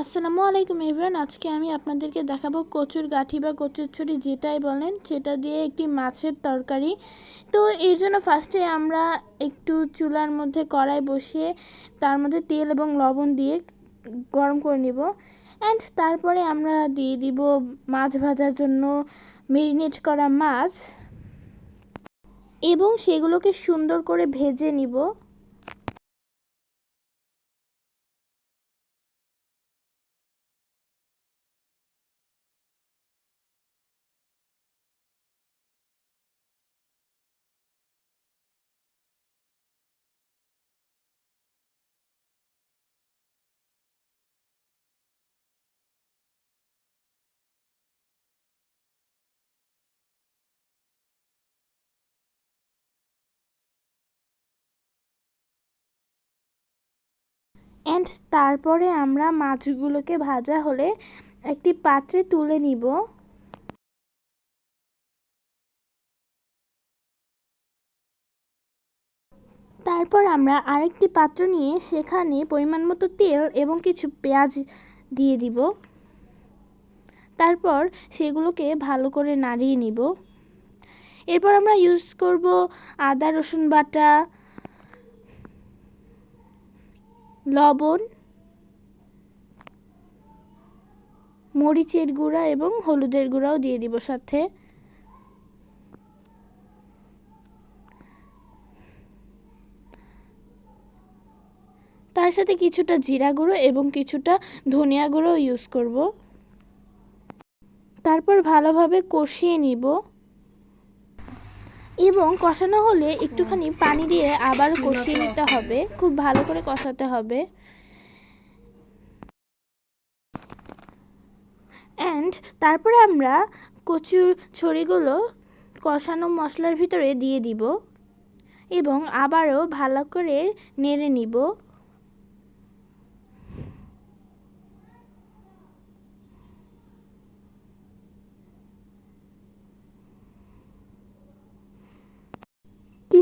আসসালামু আলাইকুম এভরান আজকে আমি আপনাদেরকে দেখাবো কচুর গাঠি বা কচুর ছড়ি যেটাই বলেন, সেটা দিয়ে একটি মাছের তরকারি। তো এর জন্য ফার্স্টে আমরা একটু চুলার মধ্যে কড়াই বসিয়ে তার মধ্যে তেল এবং লবণ দিয়ে গরম করে নিব। অ্যান্ড তারপরে আমরা দিয়ে দিব মাছ ভাজার জন্য মেরিনেট করা মাছ। এবং সেগুলোকে সুন্দর করে ভেজে নিব। অ্যান্ড তারপরে আমরা মাছগুলোকে ভাজা হলে একটি পাত্রে তুলে নিব। তারপর আমরা আরেকটি পাত্র নিয়ে সেখানে পরিমাণ মতো তেল এবং কিছু পেঁয়াজ দিয়ে দিব। তারপর সেগুলোকে ভালো করে নাড়িয়ে নিব। এরপর আমরা ইউজ করব আদা, রসুন বাটা লবণ, মরিচের গুঁড়া এবং হলুদের গুঁড়াও দিয়ে দিব সাথে। তার সাথে কিছুটা জিরা গুঁড়ো এবং কিছুটা ধনিয়া গুঁড়ো ইউজ করব। তারপর ভালোভাবে কষিয়ে নিব। এবং কষানো হলে একটুখানি পানি দিয়ে আবার কষিয়ে নিতে হবে। খুব ভালো করে কষাতে হবে। অ্যান্ড তারপরে আমরা কচুর ছড়িগুলো কষানো মশলার ভিতরে দিয়ে দিব এবং আবারও ভালো করে নেড়ে নিব।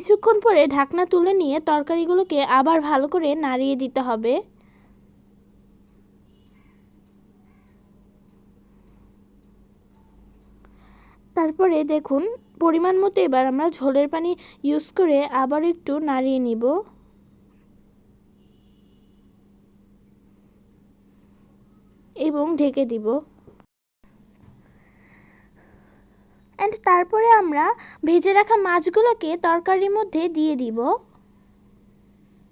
কিছুক্ষণ পরে ঢাকনা তুলে নিয়ে তরকারিগুলোকে আবার ভালো করে নাড়িয়ে দিতে হবে। তারপরে দেখুন, পরিমাণ মতো এবার আমরা ঝোলের পানি ইউজ করে আবার একটু নাড়িয়ে নিব। এবং ঢেকে দিব। অ্যান্ড তারপরে আমরা ভেজে রাখা মাছগুলোকে তরকারির মধ্যে দিয়ে দিব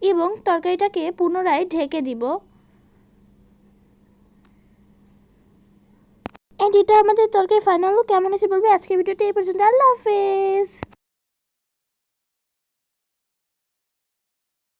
এবং তরকারিটাকে পুনরায় ঢেকে দিব। অ্যান্ড এটা আমাদের তরকারি ফাইনাল কেমন আছে বলবে? আজকে ভিডিওটা এই পর্যন্ত। আল্লাহ হাফেজ!